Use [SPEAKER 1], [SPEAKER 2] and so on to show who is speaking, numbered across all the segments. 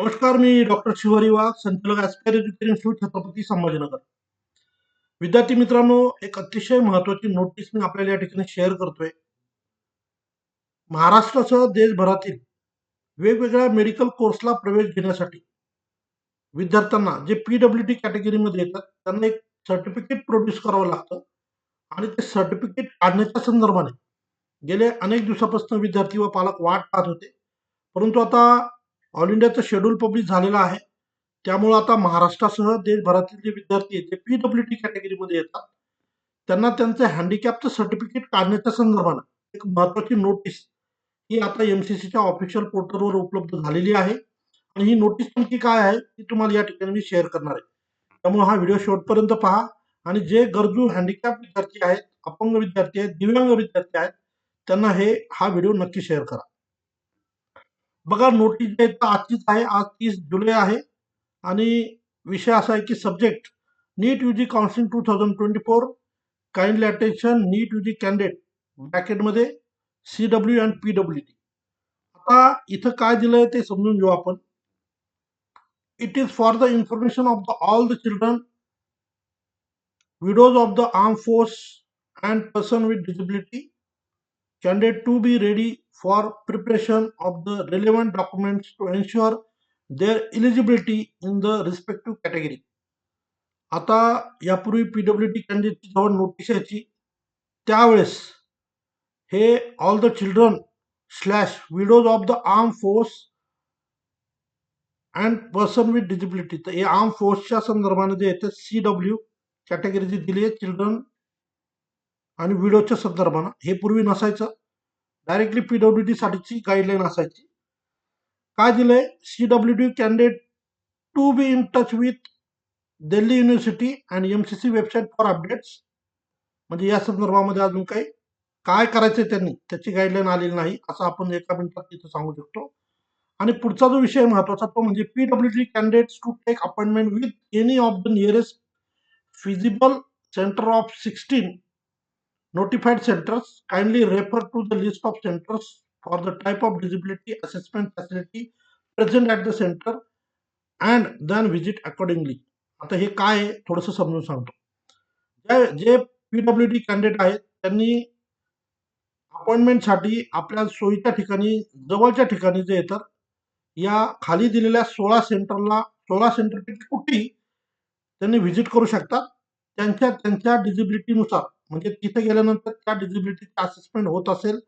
[SPEAKER 1] नमस्कार मी डॉक्टर शिवारी वाघ संचालक aspire education institute Chhatrapati Sambhajinagar. विद्यार्थी मित्रांनो एक अतिशय महत्वाची नोटीस मी आपल्याला या ठिकाणी शेअर करतोय. महाराष्ट्रासह देशभरातील वेगवेगळ्या मेडिकल कोर्सला प्रवेश घेण्यासाठी विद्यार्थ्यांना जे पी डब्ल्यू डी कॅटेगरीमध्ये येतात त्यांना एक सर्टिफिकेट प्रोड्यूस करावं लागतं आणि ते सर्टिफिकेट काढण्याच्या संदर्भाने गेले अनेक दिवसापासून विद्यार्थी व पालक वाट पाहत होते. परंतु आता ऑल इंडियाचं शेड्यूल पब्लिश झालेलं आहे. त्यामुळे आता महाराष्ट्रासह देशभरातील जे विद्यार्थी आहेत ते पी डब्ल्यू टी कॅटेगरीमध्ये येतात. त्यांना त्यांचं हँडिकॅपचं सर्टिफिकेट काढण्याच्या संदर्भानं एक महत्वाची नोटीस ही आता एम सी सीच्या ऑफिशियल पोर्टलवर उपलब्ध झालेली आहे. आणि ही नोटीस नेमकी काय आहे ती तुम्हाला या ठिकाणी मी शेअर करणार आहे. त्यामुळे हा व्हिडिओ शेवटपर्यंत पहा. आणि जे गरजू हँडिकॅप विद्यार्थी आहेत अपंग विद्यार्थी आहेत दिव्यांग विद्यार्थी आहेत त्यांना हे हा व्हिडिओ नक्की शेअर करा. बघा नोटीस जी आहे तर आजचीच आहे आज तीस जुलै आहे. आणि विषय असा आहे की subject NEET U G counselling two thousand twenty four kindly attention NEET U G candidate ब्रॅकेटमध्ये C W and P W T आता इथं काय दिलंय ते समजून घेऊ आपण. It is for the information of the all the children widows of the arm force and person with disability candidate to be ready for preparation of the relevant documents to ensure their eligibility in the respective category. आता यापूर्वी P W T कॅन्डिडेटची जेव्हा notice यायची त्यावेळेस हे all the children slash widows of the arm force and person with disability तर हे arm फोर्सच्या संदर्भाने जे येते सी डब्ल्यू कॅटेगरी जी दिली आहे चिल्ड्रन आणि विडोच्या संदर्भानं. हे पूर्वी नसायचं. डायरेक्टली पी डब्ल्यू डी साठीची गाईडलाईन असायची. काय दिलंय? C W D candidate to be in touch with Delhi university and M C C website for updates म्हणजे या संदर्भामध्ये अजून काही काय करायचं त्यांनी? त्याची गाईडलाईन आलेली नाही असं आपण एका मिनिटात तिथं सांगू शकतो. आणि पुढचा जो विषय महत्त्वाचा तो म्हणजे P W D candidates to take appointment with any of the nearest feasible centre of sixteen notified centers kindly refer to the list of centers for the type of disability assessment facility present at the center and then visit accordingly आता हे काय आहे थोडंसं समजून सांगतो जे J P W D candidate आहेत त्यांनी अपॉइंटमेंटसाठी आपल्या सोयीच्या ठिकाणी जवळच्या ठिकाणी जे येतात या खाली दिलेल्या सोळा सेंटरला सोळा सेंटरपैकी कुठेही त्यांनी व्हिजिट करू शकतात त्यांच्या त्यांच्या डिजिबिलिटीनुसार म्हणजे तिथे गेल्यानंतर त्या डिजिबिलिटीचे असेसमेंट होत असेल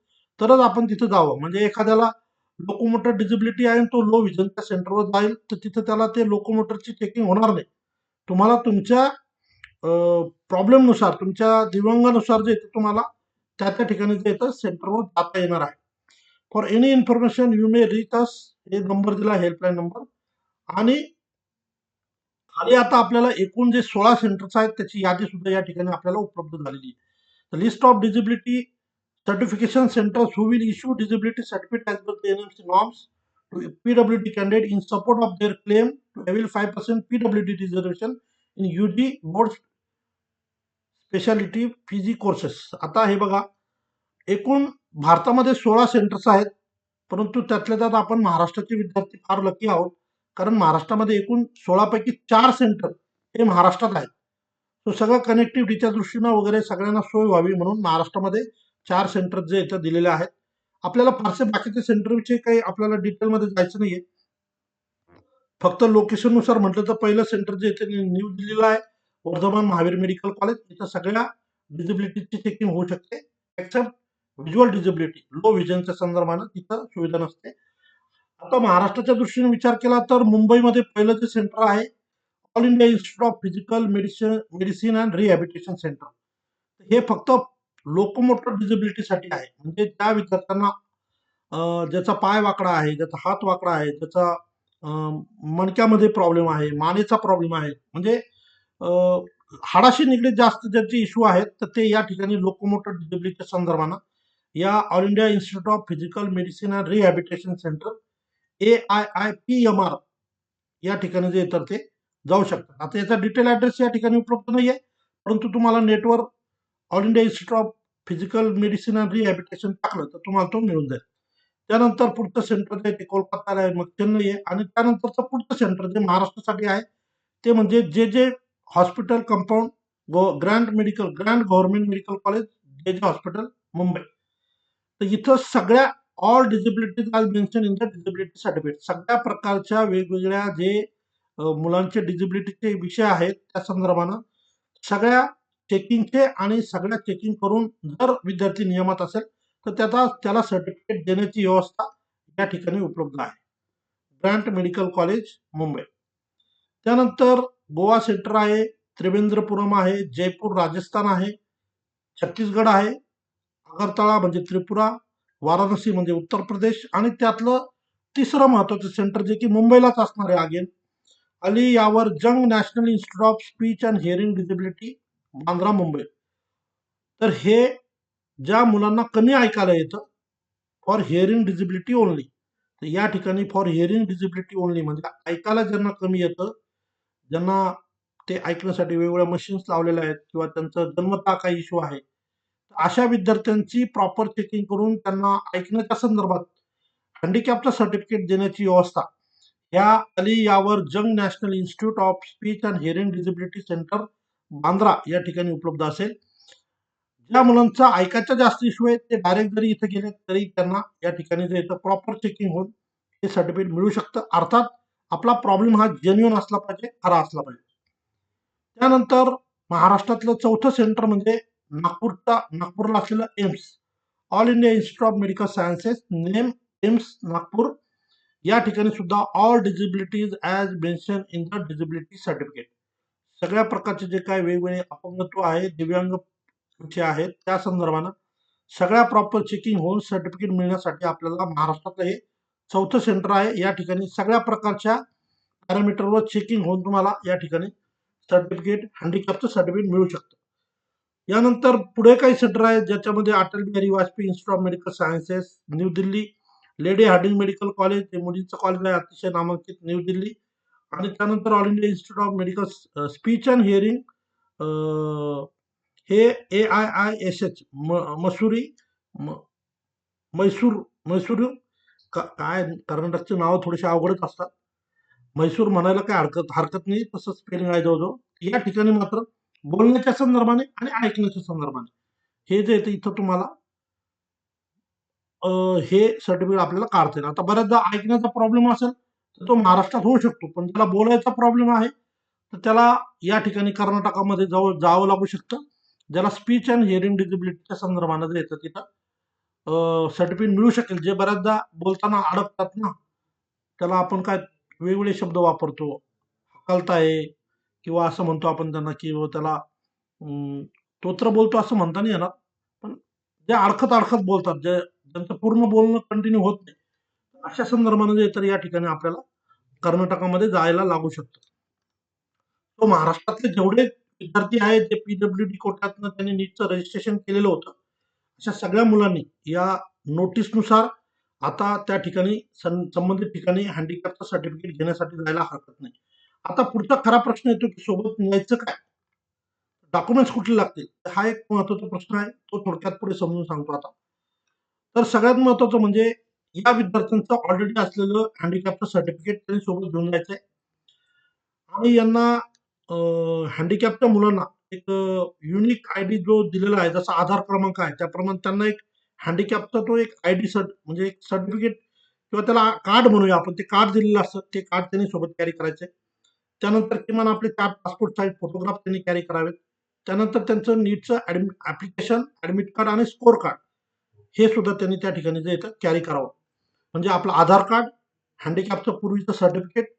[SPEAKER 1] तरच आपण तिथे जावं. म्हणजे एखाद्याला लोकोमोटर डिजिबिलिटी आहे आणि तो लो व्हिजनच्या सेंटरवर जाईल तर तिथे त्याला ते लोकोमोटरची चेकिंग होणार नाही. तुम्हाला तुमच्या प्रॉब्लेमनुसार तुमच्या दिव्यांगानुसार जे तुम्हाला त्या त्या ठिकाणी जे येतं सेंटरवर जाता येणार आहे. For any information you may reach us हे नंबर दिला हेल्पलाईन नंबर आणि आणि आता आपल्याला एकूण जे सोळा सेंटर्स आहेत त्याची यादी सुद्धा या ठिकाणी आपल्याला उपलब्ध झालेली आहे. List of disability certification centres who will issue disability certificate as per NMC norms to PW D candidate in support of their claim to avail five percent P W D reservation in U D board speciality PG courses आता हे बघा एकूण भारतामध्ये सोळा centres आहेत परंतु त्यातल्या त्यात आपण महाराष्ट्राचे विद्यार्थी फार लकी आहोत. कारण महाराष्ट्रामध्ये एकूण सोळापैकी चार सेंटर हे महाराष्ट्रात आहेत. तो सगळं कनेक्टिव्हिटीच्या दृष्टीनं वगैरे सगळ्यांना सोय व्हावी म्हणून महाराष्ट्रामध्ये चार सेंटर जे इथं दिलेले आहेत. आपल्याला फारसे बाकीचे सेंटरविषयी काही आपल्याला डिटेलमध्ये जायचं नाहीये. फक्त लोकेशननुसार म्हटलं तर पहिलं सेंटर जे इथे न्यू दिल्लीला आहे वर्धमान महावीर मेडिकल कॉलेज इथं सगळ्या डिजिबिलिटीची चेकिंग होऊ शकते. एक्सेप्ट व्हिज्युअल डिजिबिलिटी लो व्हिजनच्या संदर्भानं तिथं सुविधा नसते. आता महाराष्ट्राच्या दृष्टीने विचार केला तर मुंबईमध्ये पहिलं जे सेंटर आहे all India institute of physical medicine medicine and rehabilitation centre हे फक्त लोकोमोटर डिझेबिलिटीसाठी आहे. म्हणजे त्या विद्यार्थ्यांना ज्याचा पाय वाकडा आहे ज्याचा हात वाकडा आहे ज्याचा मणक्यामध्ये प्रॉब्लेम आहे मानेचा प्रॉब्लेम आहे. म्हणजे हाडाशी निगडीत जास्त ज्याचे इश्यू आहेत तर ते या ठिकाणी लोकोमोटर डिझेबिलिटीच्या संदर्भानं या all India institute of physical medicine and rehabilitation centre A I I P M R या ठिकाणी जे येतात ते जाऊ शकतात. आता याचा डिटेल ॲड्रेस या ठिकाणी उपलब्ध नाही आहे परंतु तुम्हाला नेटवर all India institute of physical medicine and rehabilitation टाकलं तर तुम्हाला तो मिळून जाईल. त्यानंतर पुढचं सेंटर जे ते कोलकाताला आहे मग चेन्नई आहे आणि त्यानंतरचं पुढचं सेंटर जे महाराष्ट्रासाठी आहे ते म्हणजे J J hospital compound go grand medical grand government medical college J J hospital Mumbai. तर इथं सगळ्या all disabilities as mention in the disability certificate सगळ्या प्रकारच्या वेगवेगळ्या जे मुलांचे डिझिबिलिटीचे विषय आहेत त्या संदर्भानं सगळ्या चेकिंगचे आणि सगळ्या चेकिंग करून जर विद्यार्थी नियमात असेल तर त्याचा त्याला सर्टिफिकेट देण्याची व्यवस्था या ठिकाणी उपलब्ध आहे. Grant medical college Mumbai. त्यानंतर गोवा सेंटर आहे त्रिवेंद्रपुरम आहे जयपूर राजस्थान आहे छत्तीसगड आहे अगरतळा म्हणजे त्रिपुरा वाराणसी म्हणजे उत्तर प्रदेश आणि त्यातलं तिसरं महत्वाचं सेंटर जे की मुंबईलाच असणार आहे again Ali Yavar Jung national institute of speech and hearing disability Bandra Mumbai. तर हे ज्या मुलांना कमी ऐकायला येतं फॉर हिअरिंग डिझिबिलिटी ओनली तर या ठिकाणी फॉर हिअरिंग डिझिबिलिटी ओनली म्हणजे ऐकायला ज्यांना कमी येतं ज्यांना ते ऐकण्यासाठी वेगवेगळ्या मशीन्स लावलेल्या आहेत किंवा त्यांचा जन्मता काही इश्यू आहे अशा विद्यार्थ्यांची प्रॉपर चेकिंग करून त्यांना ऐकण्याच्या संदर्भात हँडिकॅपचं सर्टिफिकेट देण्याची व्यवस्था. या Ali Yavar Jung national institute of speech and hearing disability centre Bandra या ठिकाणी उपलब्ध असेल. ज्या मुलांचा ऐकायचा जास्त इश्यू आहे ते डायरेक्ट जरी इथे गेले तरी त्यांना या ठिकाणी जे इथं प्रॉपर चेकिंग होऊन हे सर्टिफिकेट मिळू शकतं. अर्थात आपला प्रॉब्लेम हा जेन्युअन असला पाहिजे खरा असला पाहिजे. त्यानंतर महाराष्ट्रातलं चौथं सेंटर म्हणजे नागपूरचा नागपूरला असलेलं AIIMS. All India institute of medical sciences name AIIMS Nagpur. या ठिकाणी सुद्धा all disabilities as mention in the disability certificate सगळ्या प्रकारचे जे काय वेगवेगळे अपंगत्व आहे दिव्यांग जे आहेत त्या संदर्भानं सगळ्या प्रॉपर चेकिंग होऊन सर्टिफिकेट मिळण्यासाठी आपल्याला महाराष्ट्रातलं हे चौथं सेंटर आहे. या ठिकाणी सगळ्या प्रकारच्या पॅरामीटरवर चेकिंग होऊन तुम्हाला या ठिकाणी सर्टिफिकेट हँडिकॅपचं सर्टिफिकेट मिळू शकतं. यानंतर पुढे काही सेंटर आहेत ज्याच्यामध्ये Atal Bihari Vajpayee institute of medical sciences New Delhi Lady Hardinge medical college हे मुलींचं कॉलेज आहे अतिशय नामांकित न्यू दिल्ली आणि त्यानंतर all India institute of medical speech and hearing हे A I I S H Mussoorie Mysore Mysore काय कर्नाटकचे नावं थोडेसे अवघडच असतात. म्हैसूर म्हणायला काय हरकत हरकत नाही तसं स्पेलिंग आहे जवळजवळ. या ठिकाणी मात्र बोलण्याच्या संदर्भाने आणि ऐकण्याच्या संदर्भाने. हे जे येतं इथं तुम्हाला हे सर्टिफिकेट आपल्याला काढता येईल. आता बऱ्याचदा ऐकण्याचा प्रॉब्लेम असेल तर तो महाराष्ट्रात होऊ शकतो. पण त्याला बोलायचा प्रॉब्लेम आहे तर त्याला या ठिकाणी कर्नाटकामध्ये जावं जावं लागू शकतं. ज्याला स्पीच अँड हिअरिंग डिजिबिलिटीच्या संदर्भाने जे येतं तिथं सर्टिफिकेट मिळू शकेल. जे बऱ्याचदा बोलताना अडकतात ना त्याला आपण काय वेगवेगळे शब्द वापरतो. हकलताय किंवा असं म्हणतो आपण त्यांना की त्याला अं, तोत्र बोलतो असं म्हणता नाही येणार पण जे अडखत अडखत बोलतात जे ज्यांचं पूर्ण बोलणं कंटिन्यू होत नाही अशा संदर्भानं जे तर या ठिकाणी आपल्याला कर्नाटकामध्ये जायला लागू शकतं. तो महाराष्ट्रातले जेवढे विद्यार्थी आहेत जे पीडब्ल्यू डी कोट्यातनं त्यांनी नीटचं रजिस्ट्रेशन केलेलं होतं अशा सगळ्या मुलांनी या नोटीसनुसार आता त्या ठिकाणी संबंधित ठिकाणी हँडिकॅपचं सर्टिफिकेट घेण्यासाठी जायला हरकत नाही. आता पुढचा खरा प्रश्न येतो की सोबत न्यायचं काय? डॉक्युमेंट्स कुठले लागतील? हा एक महत्त्वाचा प्रश्न आहे. तो थोडक्यात पुढे समजून सांगतो आता. तर सगळ्यात महत्वाचं म्हणजे या विद्यार्थ्यांचं ऑलरेडी असलेलं हँडिकॅपचं सर्टिफिकेट त्यांनी सोबत घेऊन जायचंय. आणि यांना हँडिकॅपच्या मुलांना एक युनिक आय डी जो दिलेला आहे जसा आधार क्रमांक आहे त्याप्रमाणे त्यांना एक हँडिकॅपचा तो एक आय डी सर्ट म्हणजे एक सर्टिफिकेट किंवा त्याला कार्ड म्हणूया आपण. ते कार्ड दिलेलं असतं. ते कार्ड त्यांनी सोबत कॅरी करायचंय. त्यानंतर किमान आपले चार पासपोर्ट साईज फोटोग्राफ त्यांनी कॅरी करावेत. त्यानंतर त्यांचं नीटचं ऍडमिट ऍप्लिकेशन ऍडमिट कार्ड आणि स्कोर कार्ड हे सुद्धा त्यांनी त्या ठिकाणी जे कॅरी करावं. म्हणजे आपलं आधार कार्ड हँडिकॅपचं पूर्वीचं सर्टिफिकेट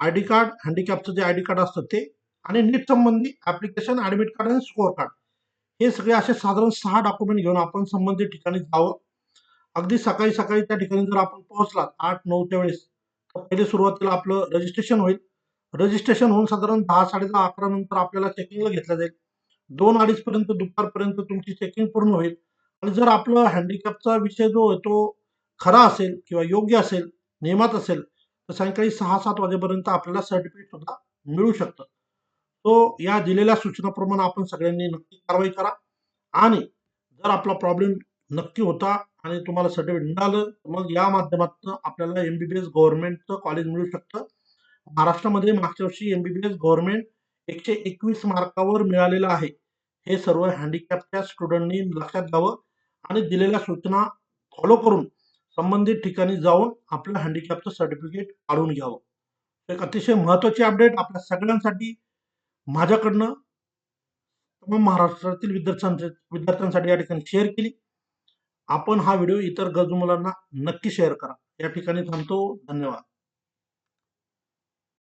[SPEAKER 1] आय डी कार्ड हँडिकॅपचं जे आय डी कार्ड असतं ते आणि नीट संबंधी ऍप्लिकेशन ऍडमिट कार्ड आणि स्कोअर कार्ड हे सगळे असे साधारण सहा डॉक्युमेंट घेऊन आपण संबंधित ठिकाणी जावं. अगदी सकाळी सकाळी त्या ठिकाणी जर आपण पोहोचलात आठ नऊच्या वेळेस तर पहिले सुरुवातीला आपलं रजिस्ट्रेशन होईल. रजिस्ट्रेशन होऊन साधारण दहा साडे दहा अकरा नंतर आपल्याला चेकिंगला घेतलं जाईल. दोन अडीच पर्यंत दुपारपर्यंत तुमची चेकिंग पूर्ण होईल. आणि जर आपलं हँडिकॅपचा विषय जो आहे तो खरा असेल किंवा योग्य असेल नियमात असेल तर सायंकाळी सहा सात वाजेपर्यंत आपल्याला सर्टिफिकेट सुद्धा मिळू शकतं. तो या दिलेल्या सूचनाप्रमाणे आपण सगळ्यांनी नक्की कारवाई करा. आणि जर आपला प्रॉब्लेम नक्की होता आणि तुम्हाला सर्टिफिकेट मिळालं मग या माध्यमातून आपल्याला एमबीबीएस गव्हर्नमेंटचं कॉलेज मिळू शकतं. महाराष्ट्रामध्ये मागच्या वर्षी एमबीबीएस गव्हर्नमेंट एकशे एकवीस मार्कावर मिळालेलं आहे. हे सर्व हँडिकॅपच्या स्टुडंटनी लक्षात घ्यावं आणि दिलेल्या सूचना फॉलो करून संबंधित ठिकाणी जाऊन आपलं हँडिकॅपचं सर्टिफिकेट काढून घ्यावं. एक अतिशय महत्वाची अपडेट आपल्या सगळ्यांसाठी माझ्याकडनं तमाम महाराष्ट्रातील विद्यार्थ्यांसाठी विद्यार्थ्यांसाठी या ठिकाणी शेअर केली. आपण हा व्हिडिओ इतर गरजू मुलांना नक्की शेअर करा. या ठिकाणी थांबतो. धन्यवाद.